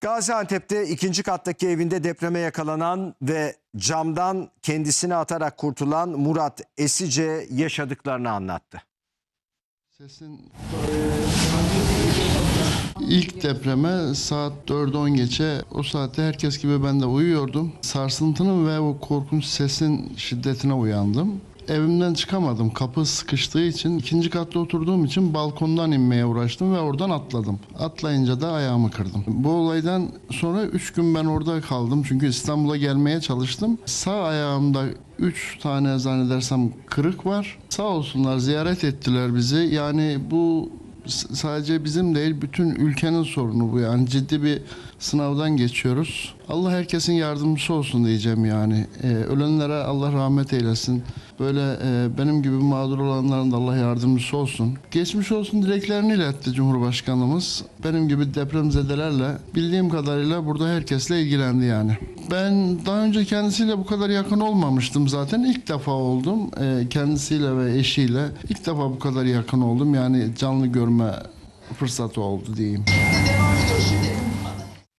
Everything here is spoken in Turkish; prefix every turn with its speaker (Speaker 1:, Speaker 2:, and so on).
Speaker 1: Gaziantep'te ikinci kattaki evinde depreme yakalanan ve camdan kendisini atarak kurtulan Murat Esice yaşadıklarını anlattı.
Speaker 2: Sesin ilk depreme saat 4-10 geçe o saatte herkes gibi ben de uyuyordum. Sarsıntının ve o korkunç sesin şiddetine uyandım. Evimden çıkamadım. Kapı sıkıştığı için ikinci katta oturduğum için balkondan inmeye uğraştım ve oradan atladım. Atlayınca da ayağımı kırdım. Bu olaydan sonra 3 gün ben orada kaldım. Çünkü İstanbul'a gelmeye çalıştım. Sağ ayağımda 3 tane zannedersem kırık var. Sağ olsunlar ziyaret ettiler bizi. Yani bu sadece bizim değil bütün ülkenin sorunu bu yani ciddi bir sınavdan geçiyoruz. Allah herkesin yardımcısı olsun diyeceğim yani. Ee, ölenlere Allah rahmet eylesin. Böyle e, benim gibi mağdur olanların da Allah yardımcısı olsun. Geçmiş olsun dileklerini iletti Cumhurbaşkanımız. Benim gibi depremzedelerle bildiğim kadarıyla burada herkesle ilgilendi yani. Ben daha önce kendisiyle bu kadar yakın olmamıştım zaten. İlk defa oldum. Ee, kendisiyle ve eşiyle ilk defa bu kadar yakın oldum. Yani canlı görme fırsatı oldu diyeyim.
Speaker 3: Devam ediyor şimdi.